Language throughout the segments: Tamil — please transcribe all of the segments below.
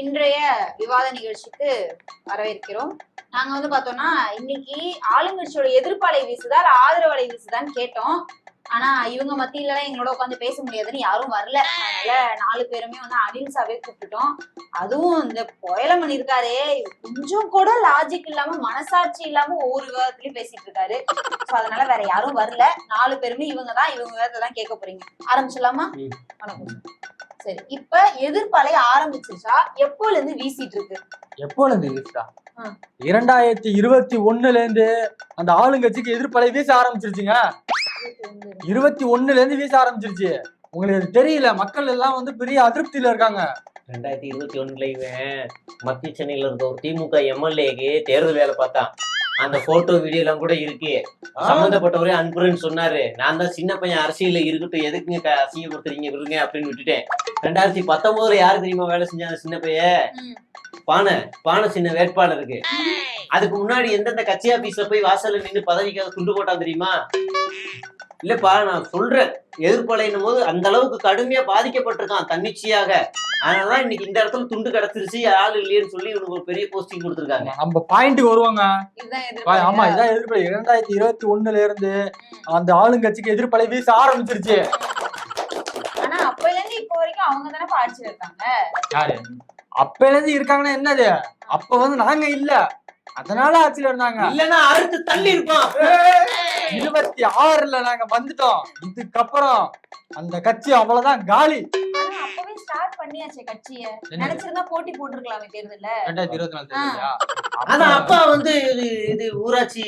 இன்றைய விவாத நிகழ்ச்சிக்கு வரவேற்கிறோம். நாங்க வந்து பார்த்தோம்னா இன்னைக்கு ஆளுங்கட்சியோட எதிர்ப்பாலை வீசுதா இல்ல ஆதரவலை வீசுதான்னு கேட்டோம். ஆனா இவங்க மத்தியில எங்களோட உட்காந்து பேச முடியாதுன்னு யாரும் வரல. அதனால நாலு பேருமே வந்து அகிம்சாவே கூப்பிட்டுட்டோம் அதுவும் இந்த புயலமன் இருக்காரே கொஞ்சம் கூட லாஜிக் இல்லாம மனசாட்சி இல்லாம ஒவ்வொரு விவாதத்திலயும் பேசிட்டு இருக்காரு. சோ அதனால வேற யாரும் வரல. நாலு பேருமே இவங்க தான் இவங்க விவாதத்தை தான் கேட்க போறீங்க. ஆரம்பிச்சிடலாமா. வணக்கம். சரி இப்ப எதிர்ப்பலை ஆரம்பிச்சிருச்சா? எப்போல இருந்து வீசிட்டு இருக்கு எப்போல இருந்து வீசுதா? ஆ. இரண்டாயிரத்தி இருபத்தி ஒண்ணுல இருந்து அந்த ஆளுங்கட்சிக்கு எதிர்ப்பலை வீச ஆரம்பிச்சிருச்சுங்க. இருபத்தி ஒண்ணுல இருந்து வீச ஆரம்பிச்சிருச்சு. உங்களுக்கு அது தெரியல மக்கள் எல்லாம் வந்து பெரிய அதிருப்தியில இருக்காங்க. ரெண்டாயிரத்தி இருபத்தி ஒண்ணுல இவன் மத்திய சென்னையில இருக்க ஒரு திமுக எம்எல்ஏக்கு தேர்தல் வேலை பார்த்தான். அந்த போட்டோ வீடியோ எல்லாம் கூட இருக்கு. சம்பந்தப்பட்டவரே அன்புறன்னு சொன்னாரு. நான் தான் சின்ன பையன் அரசியல்ல இருக்கட்டும் எதுக்குங்க க- அசிங்கப்படுத்துறீங்க விடுங்க அப்படின்னு விட்டுட்டேன். ரெண்டாயிரத்தி பத்தொன்பதுல யாரு தெரியுமா வேலை செஞ்சாங்க சின்ன பையன். பானை பானை சின்ன வேட்பாளருக்கு அதுக்கு முன்னாடி எந்தெந்த கட்சி ஆபீஸ்ல போய் வாசல்ல நின்னு பதவிக்காக துண்டு போட்டான் தெரியுமா? இல்லப்பா நான் சொல்றேன். எதிர்ப்பலைன்னும் போது அந்த அளவுக்கு கடுமையா பாதிக்கப்பட்டிருக்கான் தன்னிச்சையாக. அதனாலதான் இன்னைக்கு இந்த இடத்துல துண்டு கிடச்சிருச்சு ஆள் இல்லையேன்னு சொல்லி இவனுக்கு ஒரு பெரிய போஸ்டிங் கொடுத்துருக்காங்க. நம்ம பாயிண்ட்க்கு வருவாங்க. ஆமா இதான் எதிர்ப்பலை இரண்டாயிரத்தி இருபத்தி ஒண்ணுல இருந்து அந்த ஆளுங்கட்சிக்கு எதிர்ப்பலை வீச ஆரம்பிச்சிருச்சு. ஆனா அப்பல இருந்து இப்போ வரைக்கும் அவங்க தானே ஆட்சியில இருக்காங்க? யாரு? அப்பல இருந்து இருக்காங்கன்னா என்னது? அப்ப வந்து நாங்க இல்ல. அதனால ஆட்சியில இருந்தாங்க. இல்லன்னா அறுத்து தள்ளி இருப்பான் இருபத்தி ஆறுல நாங்க வந்துட்டோம். இதுக்கப்புறம் அந்த கட்சி அவ்வளவுதான் காலி. அப்பவே ஸ்டார்ட் பண்ணியாச்சே கட்சிய. என்ன? நினைச்சிருந்தா போட்டி போட்டிருக்கலாமே தேர்தல்ல. ரெண்டாயிரத்தி இருபத்தி நாலு தேர்தலையா? ஆனா அப்ப வந்து இது இது ஊராட்சி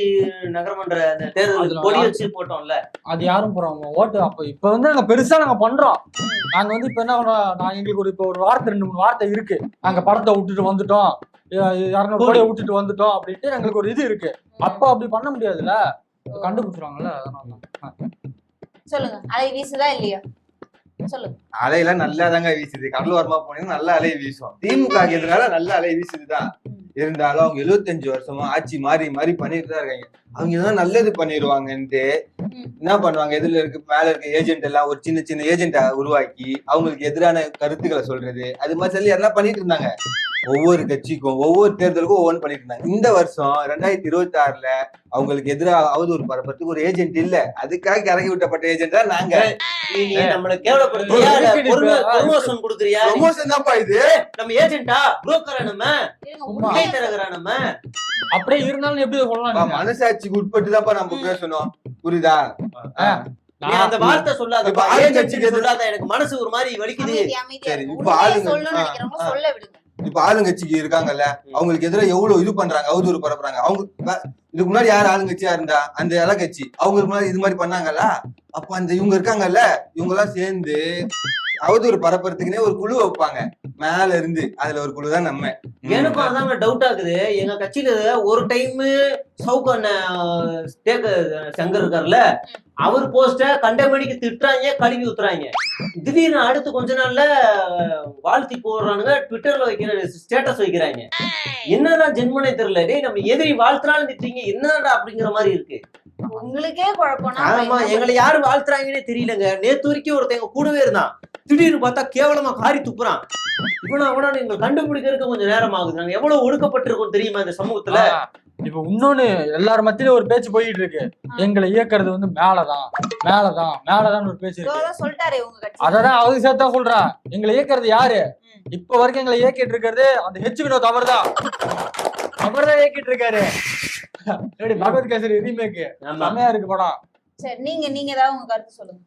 நகரமன்ற தேர்தல் கொடி வச்சு போட்டோம்ல. அது யாரும் போறோம் ஓட்டு அப்ப இப்ப வந்து நாங்க பெருசா நாங்க பண்றோம். நாங்க வந்து இப்ப என்ன பண்றோம் நாங்க எங்களுக்கு ஒரு இப்ப ஒரு வார்த்தை ரெண்டு மூணு வார்த்தை இருக்கு. நாங்க படத்தை விட்டுட்டு வந்துட்டோம். இரநூறு கோடியை விட்டுட்டு வந்துட்டோம் அப்படின்ட்டு எங்களுக்கு ஒரு இது இருக்கு. அப்ப அப்படி பண்ண முடியாதுல்ல? கண்டுபிடிச்சிருவாங்கல்ல அதனால. சொல்லுங்க. அலை வீசுதா இல்லையா? சொல்லுங்க. அலையெல்லாம் நல்லா தாங்க வீசுது. கடல் ஓரமா போனீங்கன்னா நல்ல அலை வீசும். திமுக எதிரால நல்ல அலை வீசுதுதான். இருந்தாலும் அவங்க 75 வருஷமா ஆட்சி மாறி மாறி பண்ணிட்டு தான் இருக்காங்க. அவங்க ஏதாவது நல்லது பண்ணிடுவாங்கன்ட்டு. என்ன பண்ணுவாங்க? எதுல இருக்கு மேல இருக்க ஏஜென்ட் எல்லாம் ஒரு சின்ன சின்ன ஏஜென்ட்டை உருவாக்கி அவங்களுக்கு எதிரான கருத்துக்களை சொல்றது. அது மாதிரி சொல்லி எல்லாம் பண்ணிட்டு இருந்தாங்க. ஒவ்வொரு கட்சிக்கும் ஒவ்வொரு தேர்தலுக்கும் ஒவ்வொன்று பண்ணிட்டு இருந்தாங்க. இந்த வருஷம் ரெண்டாயிரத்தி இருபத்தி ஆறுல அவங்களுக்கு எதிராக அவதூறு பரப்புறதுக்கு ஒரு ஏஜென்ட் இல்ல. அதுக்காக இறங்கி விட்டப்பட்ட ஏஜென்ட் தான் நாங்க. நம்மள கேவலப்படுத்துறியா? கொடுக்குறியா? ப்ரொமோஷன் தான்ப்பா இது. நம்ம ஏஜென்டா புரோக்கரா நம்ம? நம்ம? அப்படியே இருந்தாலும் எப்படி சொல்லலாம்? மனசாட்சிக்கு உட்பட்டு தான்ப்பா நம்ம பேசணும். புரியுதா? அந்த வார்த்தை சொல்லாத. சொல்லாத. எனக்கு மனசு ஒரு மாதிரி வலிக்குது. சரி. இப்ப ஆளுங்க-. சொல்ல விடுங்க. இப்ப ஆளுங்கட்சிக்கு இருக்காங்கல்ல அவங்களுக்கு எதிராக எவ்வளவு இது பண்றாங்க அவதூறு பரப்புறாங்க. அவங்க இதுக்கு முன்னாடி யார் ஆளுங்கட்சியா இருந்தா அந்த இல கட்சி அவங்களுக்கு முன்னாடி இது மாதிரி பண்ணாங்கல்ல? அப்ப அந்த இவங்க இருக்காங்கல்ல இவங்க எல்லாம் சேர்ந்து அவதூறு பரப்புறதுக்குன்னே ஒரு குழு வைப்பாங்க. மேல இருந்து அதுல ஒரு குழு தான் நம்ம. எனக்கும் அதாங்க டவுட் ஆகுது. எங்க கட்சியில ஒரு டைம் சவுக்கு அண்ணன் சங்கர் இருக்கார்ல அவர் போஸ்ட கண்டமணிக்கு திட்டுறாங்க கழுவி ஊத்துறாங்க. திடீர்னு அடுத்து கொஞ்ச நாள்ல வாழ்த்தி போடுறானுங்க ட்விட்டர்ல வைக்கிற ஸ்டேட்டஸ் வைக்கிறாங்க. என்னதான் ஜென்மனே தெரியல. டேய் நம்ம எதிரி வாழ்த்துறாலும் திட்டுறீங்க என்னடா அப்படிங்கிற மாதிரி இருக்கு. உங்களுக்கே ஆமா என்ன எங்களை யாரு வாழ்த்துறாங்கன்னே தெரியலங்க. நேத்து வரைக்கும் ஒருத்தங்க கூடவே இருந்தான். திடீர்னு பார்த்தா கேவலமா காரி துப்புறான். இவனா அவனா எங்களை கண்டுபிடிக்கிறதுக்கு கொஞ்சம் நேரம் ஆகுது. நாங்க எவ்வளவு ஒடுக்கப்பட்டிருக்கோம் தெரியுமா இந்த சமூகத்துல? இப்ப இன்னொன்னு எல்லார் மத்தியிலும் ஒரு பேச்சு போயிட்டு இருக்கு. எங்களை இயக்குறது வந்து மேலதான் மேலதான் மேலதான் ஒரு பேச்சு இருக்கு. இதோதான் சொல்லிட்டாரே உங்க கட்சி. அததான் அவங்க சேர்த்தா சொல்றேன் எங்களை இயக்குறது யாரு? இப்ப வரைக்கும் எங்களை இயக்கிட்டு இருக்கிறது அந்த ஹெச் வினோத் அவர் தான் அவர் தான் இயக்கிட்டு இருக்காரு. பகவத் கேசரி ரீமேக் ஆமா. செம்மையா இருக்கு படம். சரி நீங்க நீங்க ஏதாவது உங்க கருத்து சொல்லுங்க.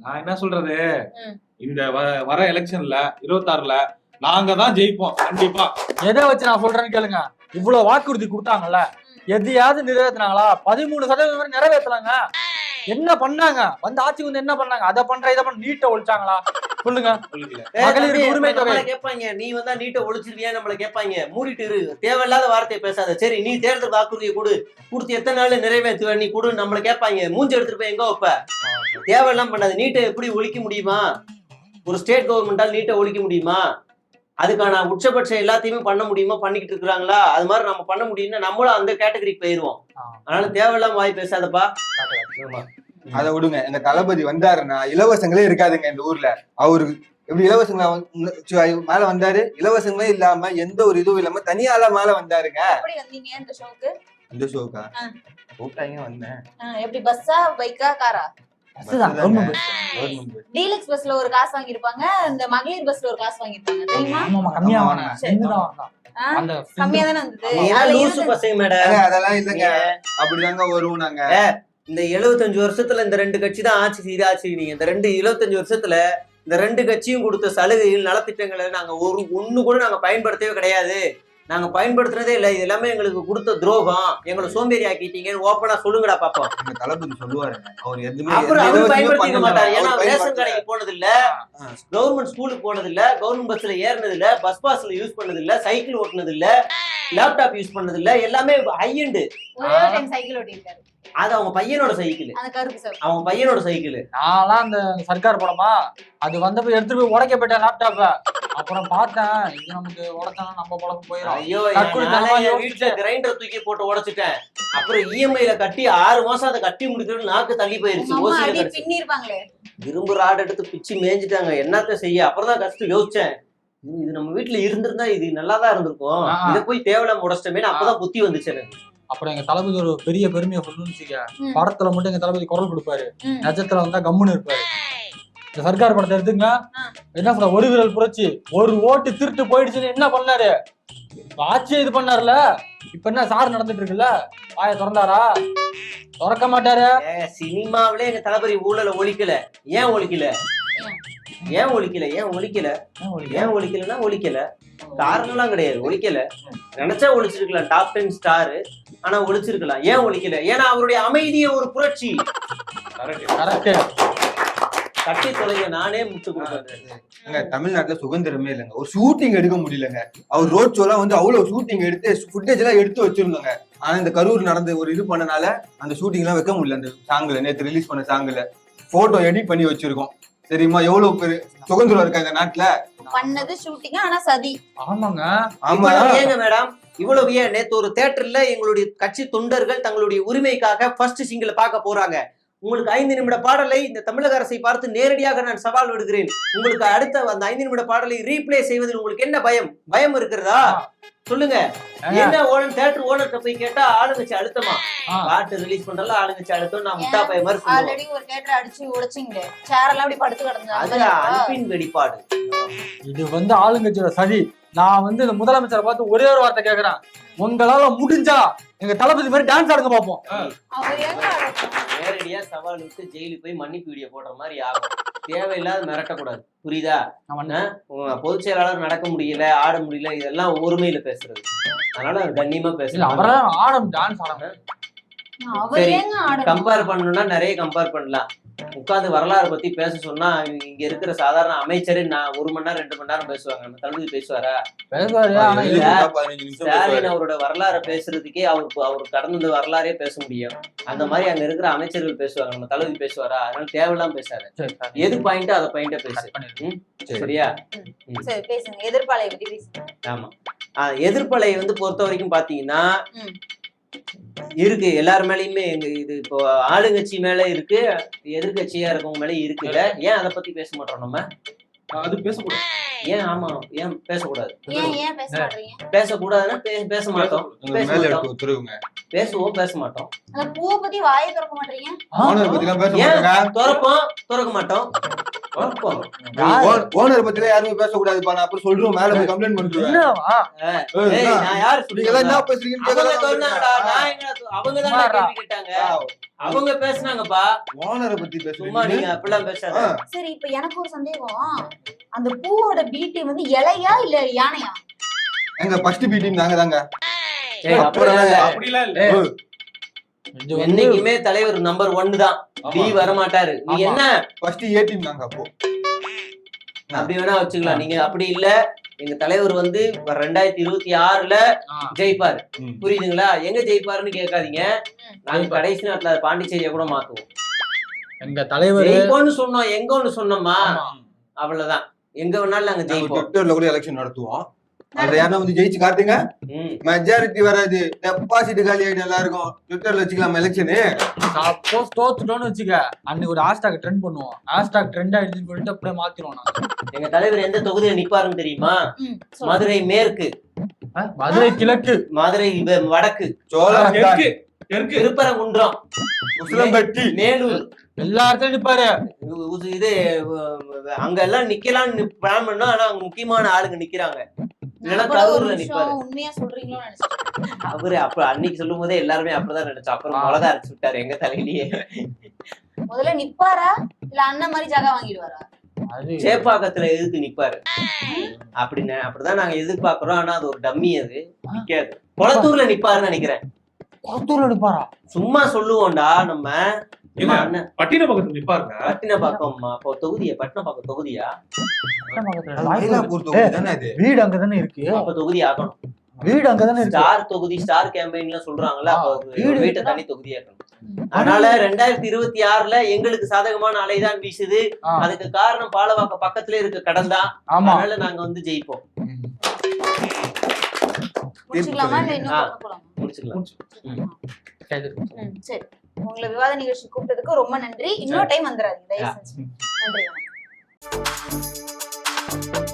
நான் என்ன சொல்றது. இந்த வ- வர எலெக்ஷன்ல இருபத்தாறுல நாங்க தான் ஜெயிப்போம் கண்டிப்பா. எதை வச்சு நான் சொல்றேன்னு கேளுங்க. இவ்வளவு வாக்குறுதி கொடுத்தாங்கல்ல. எதையாவது நிறைவேத்துனாங்களா? பதிமூணு சதவீதம் வரை நிறைவேத்தலாங்க. என்ன பண்ணாங்க? வந்து ஆட்சிக்கு வந்து என்ன பண்ணாங்க? அதை பண்ற இதை பண்ண நீட்டை ஒழிச்சாங்களா? சொல்லுங்க. தம்பி, உரிமை நம்மள தொகை. கேட்பாங்க நீ வந்தா நீட்ட ஒழிச்சிருவியா? நம்மள கேட்பாங்க மூடிட்டு இரு. தேவையில்லாத வார்த்தையை பேசாத. சரி நீ தேர்தல் வாக்குறுதியை கொடு. கொடுத்து எத்தனை நாள் நிறைவேற்றுவ நீ கொடு. நம்மள கேட்பாங்க மூஞ்சி எடுத்துட்டு போய் எங்க வைப்ப? தேவையெல்லாம் பண்ணாது. நீட்டை எப்படி ஒழிக்க முடியுமா? ஒரு ஸ்டேட் கவர்மெண்டால் நீட்டை ஒழிக்க முடியுமா? அதுக்கான உச்சபட்ச எல்லாத்தையுமே பண்ண முடியுமா? பண்ணிக்கிட்டு இருக்கிறாங்களா? அது மாதிரி நம்ம பண்ண முடியும்னா நம்மளும் அந்த கேட்டகரிக்கு போயிருவோம். அதனால தேவையில்லாம வாய் பேசாதப்பா. அதை விடுங்க. எங்க தளபதி வந்தாருன்னா இலவசங்களே இருக்காதுங்க இந்த ஊர்ல. அவருக்கு எப்படி இலவசங்களா மேல வந்தாரு? இலவசங்களே இல்லாம எந்த ஒரு இதுவும் இல்லாம தனியால மேல வந்தாருங்க. இந்த ஷோக்கு? இந்த. கூப்பிட்டாங்க வந்தேன். எப்படி பஸ்ஸா பைக்கா காரா. டீலக்ஸ் பஸ்ல ஒரு காசு வாங்கியிருப்பாங்க. இந்த மகளிர் பஸ்ல ஒரு காசு வாங்கியிருப்பாங்க. தெரியுமா? கம்மியா? அந்த கம்மியா தானே வந்தது அதெல்லாம் இல்லைங்க. அப்படிதாங்க வருவோம் நாங்க. இந்த 75 வருஷத்துல இந்த ரெண்டு கட்சி தான் ஆட்சி செய்து ஆட்சி செய்தீங்க இந்த ரெண்டு 25 வருஷத்துல இந்த ரெண்டு கட்சியும் கொடுத்த சலுகைகள் நலத்திட்டங்களை நாங்க ஒரு ஒண்ணு கூட நாங்க பயன்படுத்தவே கிடையாது. நாங்க பயன்படுத்துனதே இல்ல. இது எல்லாமே எங்களுக்கு கொடுத்த துரோகம். எங்களை சோம்பேறி ஆக்கிட்டீங்கன்னு ஓப்பனா சொல்லுங்கடா பாப்போம். தளபதி சொல்லுவாருங்க அவர் எதுவுமே அப்புறம் அவரு பயன்படுத்திக்க. மாட்டாரு. ஏன்னா ரேஷன். கடைக்கு போனது இல்ல. கவர்மெண்ட் ஸ்கூலுக்கு போனது இல்ல கவர்மெண்ட் பஸ்ல ஏறினது இல்ல பஸ் பாஸ்ல யூஸ் பண்ணது இல்ல சைக்கிள் ஓட்டுனது இல்ல லேப்டாப் யூஸ் பண்ணது இல்ல எல்லாமே ஹை எண்டு சைக்கிள் ஓட்டியிருக்காரு. அது அவங்க பையனோட சைக்கிள். அந்த கருப்பு சார் அவங்க பையனோட சைக்கிள். நான்லாம் அந்த சர்க்கார் படமா அது வந்தப்ப எடுத்துட்டு போய் உடைக்க போயிட்டேன் லேப்டாப்ப அப்புறம் பார்த்தேன் இது நமக்கு உடைச்சாலும் நம்ம பழக்கம் போயிடும் ஐயோ. வீட்டுல கிரைண்டர் தூக்கி போட்டு உடைச்சிட்டேன். அப்புறம் இஎம்ஐல கட்டி ஆறு மாசம் அதை கட்டி முடிக்கிறது நாக்கு தள்ளி போயிருச்சு இருப்பாங்களே இரும்பு ராட் எடுத்து பிச்சு மேய்ஞ்சிட்டாங்க என்னத்த செய்ய? அப்புறம் தான் கஷ்டம் யோசிச்சேன். இது நம்ம வீட்டுல இருந்திருந்தா இது நல்லா தான் இருந்திருக்கும். இதை போய் தேவையில்லாம உடச்சிட்டமே அப்பதான் புத்தி வந்துச்சு எனக்கு. அப்புறம் எங்க தளபதி ஒரு பெரிய பெருமையை சொல்லணும்னு வச்சுக்க. படத்துல மட்டும் எங்க தளபதி குரல் கொடுப்பாரு. நட்சத்திரம் வந்தா கம்முன்னு இருப்பாரு. இந்த சர்க்கார் படத்தை எடுத்துங்க. என்ன சொல்ற? ஒரு விரல் புரட்சி. ஒரு ஓட்டு திருட்டு போயிடுச்சுன்னு என்ன பண்ணாரு? ஆட்சியை இது பண்ணாருல இப்ப என்ன சார் நடந்துட்டு இருக்குல்ல? வாய திறந்தாரா? திறக்க மாட்டாரு? சினிமாவிலே எங்க தளபதி ஊழல ஒழிக்கல. ஏன் ஒழிக்கல? ஏன் ஒழிக்கல? ஏன் ஒழிக்கல? ஏன் ஒழிக்கலன்னா ஒழிக்கல. காரணம்லாம் கிடையாது. ஒழிக்கல. நினைச்சா ஒழிச்சிருக்கலாம். டாப் டென் ஸ்டாரு ஆனா ஒழிச்சிருக்கலாம். ஏன் ஒழிக்கல? ஏன்னா அவருடைய அமைதிய ஒரு புரட்சி. கரெக்ட் கட்டி தொலைங்க. நானே முட்டு ஏங்க, தமிழ்நாட்டுல சுதந்திரமே இல்லைங்க. ஒரு ஷூட்டிங் எடுக்க முடியலங்க. அவர் ரோட் ஷோலாம் வந்து அவ்வளவு ஷூட்டிங் எடுத்து ஃபுட்டேஜ் எல்லாம் எடுத்து வச்சிருந்தாங்க. ஆனா இந்த கரூர் நடந்த ஒரு இது பண்ணனால அந்த ஷூட்டிங் எல்லாம் வைக்க முடியல. அந்த சாங்ல நேத்து ரிலீஸ் பண்ண சாங்ல போட்டோ எடிட் பண்ணி வச்சிருக்கோம். தெரியுமா? எவ்வளவு பேரு சுதந்திரம் இருக்கா இந்த நாட்டுல? பண்ணது ஷூட்டிங் ஆனா சதி. ஆமாங்க. ஆமா ஏங்க மேடம் இவ்வளவு ஏன் நேத்து ஒரு தியேட்டர்ல எங்களுடைய கட்சி தொண்டர்கள் தங்களுடைய உரிமைக்காக ஃபர்ஸ்ட் சிங்கிள பார்க்க போறாங்க. உங்களுக்கு ஐந்து நிமிட பாடலை இந்த தமிழக அரசை பார்த்து நேரடியாக நான் சவால் விடுகிறேன். உங்களுக்கு அடுத்த அந்த ஐந்து நிமிட பாடலை ரீப்ளே செய்வதில் உங்களுக்கு என்ன பயம்? பயம் இருக்கிறதா? சொல்லுங்க. என்ன ஓனர் தியேட்டர் ஓனர்கிட்ட போய் கேட்டா ஆளுங்கட்சி அழுத்தமா. பாட்டு ரிலீஸ் பண்றல ஆளுங்கட்சி அழுத்தம் நான் முட்டா பைய மாதிரி ஆல்ரெடி ஒரு தேட்டர் அடிச்சு உடைச்சிங்க. சேர் எல்லாம் அப்படி படுத்து அது கிடந்தது அன்பின் வெளிப்பாடு. இது வந்து ஆளுங்கட்சியோட சதி. நான் வந்து இந்த முதலமைச்சரை பார்த்து ஒரே ஒரு வார்த்தை கேக்குறேன். உங்களால முடிஞ்சா எங்க தளபதி மாதிரி டான்ஸ் ஆடுங்க ஆடட்டும்? நேரடியா சவால் விட்டு ஜெயிலுக்கு போய் மன்னிப்பு வீடியோ போடுற மாதிரி ஆகும். தேவையில்லாத மிரட்டக்கூடாது. புரியுதா? பொதுச் செயலாளர் நடக்க முடியல ஆட முடியல இதெல்லாம் ஒருமையில பேசுறது. அதனால அவர் கண்ணியமா பேசலாம் அவரா ஆடும் டான்ஸ் சரி. கம்பேர் பண்ணணும்னா நிறைய கம்பேர் பண்ணலாம். உட்கார்ந்து வரலாறு பத்தி பேச சொன்னா இங்க இருக்கிற சாதாரண அமைச்சரே நான் ஒரு மணி நேரம் ரெண்டு மணி நேரம் பேசுவாங்க. நம்ம தளபதி பேசுவாரா. ஸ்டாலின் அவரோட வரலாறை பேசுறதுக்கே அவருக்கு அவர் கடந்த வரலாறே பேச முடியும். அந்த மாதிரி அங்க இருக்கிற அமைச்சர்கள் பேசுவாங்க. நம்ம தளபதி பேசுவாரா? அதனால தேவையில்லாம பேசாத. சரி, சரி. எது பாயிண்ட் அதை பாயிண்டா பேசு. சரியா? சரி பேசுங்க. எதிர்ப்பாளைய ஆமா. ஆஹ் எதிர்ப்பலை வந்து பொறுத்த வரைக்கும் பாத்தீங்கன்னா. இருக்கு. எல்லார் மேலயுமே எங்க இது இப்போ ஆளுங்கட்சி மேல இருக்கு. எதிர்கட்சியா இருக்கவங்க மேல இருக்குல்ல ஏன் அதை பத்தி பேச மாட்டோம் நம்ம? அது பேசக்கூடாது. ஏன்? ஆமா. ஏன் பேசக்கூடாது? ஏன் ஏன் பேச மாட்டீங்க? பேசக்கூடாதுன்னா பே- பேச மாட்டோம். பேசுவோம் பேச மாட்டோம். பூவை பத்தி வாயை திறக்க மாட்டீங்க? திறப்போம் திறக்க மாட்டோம். ஓனர் பத்தி எல்லாம் யாருமே பேசக்கூடாதுப்பா. நான் அப்புறம் சொல்றோம் மேல போய் கம்ப்ளைண்ட் பண்ணிடுவேன் என்னவா? ஏய், நான் யாரு நீங்க என்ன பேசுறீங்கன்னு சொன்னாங்கடா நான் அவங்க தான் கேள்வி கேட்டாங்க? அவங்க பேசுனாங்கப்பா. ஓனரை பத்தி சும்மா பேசுறீங்க நீங்க அப்படிலாம் பேசாத. சரி இப்ப எனக்கு ஒரு சந்தேகம். அந்த பூவோட பீட்டு வந்து இலையா இல்ல யானையா? எங்க ஃபர்ஸ்ட் பீட்டிங் நாங்க தாங்க. அப்படிலாம் இல்ல. வந்து என்னைக்குமே தலைவர் நம்பர் ஒன்னு தான். டி. வர மாட்டாரு நீ. என்ன? ஃபர்ஸ்ட் ஏ டீம் அப்போ. அப்படி வேணா வச்சுக்கலாம். நீங்க அப்படி இல்ல. எங்க தலைவர் வந்து ரெண்டாயிரத்தி இருபத்தி ஆறுல ஜெயிப்பாரு. புரியுதுங்களா? எங்க ஜெயிப்பாருன்னு கேட்காதீங்க. நாங்க. கடைசி நேரத்துல அதை பாண்டிச்சேரியை கூட மாத்துவோம். எங்க தலைவர் ஜெயிப்போம்னு சொன்னோம். எங்க ஒண்ணு சொன்னோமா. அவ்வளவுதான். எங்க வேணாலும் நாங்க ஜெயிப்போம். கூட எலெக்ஷன் நடத்துவோம். அதுல யாருன்னா வந்து ஜெயிச்சு காட்டுங்க. மெஜாரிட்டி வராது. டெபாசிட் காலி ஆயிடும் எல்லாருக்கும். ட்விட்டர்ல வச்சுக்கலாம் எலெக்ஷனு சப்போஸ் தோத்துட்டோம்னு வச்சுக்க. அன்னைக்கு ஒரு ஹேஷ்டாக் ட்ரெண்ட் பண்ணுவோம். ஹேஷ்டாக் ட்ரெண்ட் ஆயிடுச்சுன்னு சொல்லிட்டு அப்படியே மாத்திடுவோம் எங்க தலைவர் எந்த தொகுதியில நிப்பாருன்னு தெரியுமா. மதுரை மேற்கு. மதுரை கிழக்கு. மதுரை வடக்கு. சோளம் தெற்கு தெற்கு. திருப்பரங்குன்றம். உசிலம்பட்டி. மேலூர். எல்லா இடத்துலயும் நிப்பாரு. இது- அங்க எல்லாம் நிக்கலாம்னு பிளான் பண்ணோம். ஆனா அங்க முக்கியமான ஆளுங்க நிக்கிறாங்க. உண்மையா அவரு அப்ப அன்னைக்கு சொல்லும் போதே எல்லாருமே அப்படிதான் நினைச்சோம். அப்புறம். மிளகா அரைச்சு விட்டாரு எங்க தலையிலேயே. முதல்ல நிப்பாரா? இல்ல அண்ணன் மாதிரி ஜாகா வாங்கிடுவாரா? அது சேப்பாக்கத்துல எதுக்கு நிப்பாரு? அப்படின்னு அப்படிதான் நாங்க எதிர்பார்க்கிறோம். ஆனா அது ஒரு டம்மி அது. நிக்காது. குளத்தூர்ல நிப்பாருன்னு நினைக்கிறேன். குளத்தூர்ல நிப்பாரா? சும்மா சொல்லுவோம்டா நம்ம. நிப்பாருங்க. பட்டினப்பாக்கம் அப்போ தொகுதியா பட்டினப்பாக்கம் தொகுதியா? வீடு அங்கதானே இருக்கு. அப்ப தொகுதி ஆகணும். வீடு அங்கதானே இருக்கு. ஸ்டார் தொகுதி ஸ்டார் கேம்பெயின்ல சொல்றாங்கல்ல வீடு வீட்டை தனி தொகுதியாக்கணும் அதனால ரெண்டாயிரத்தி இருபத்தி ஆறுல எங்களுக்கு சாதகமான அலைதான் வீசுது. அதுக்கு காரணம் பாலவாக்க பக்கத்துல இருக்க கடல் தான். அதனால நாங்க வந்து ஜெயிப்போம். முடிச்சுக்கலாமா? முடிச்சுக்கலாம். சரி. உங்களை விவாத நிகழ்ச்சி கூப்பிட்டதுக்கு ரொம்ப நன்றி. இன்னொரு டைம் வந்துடாதீங்க. நன்றி.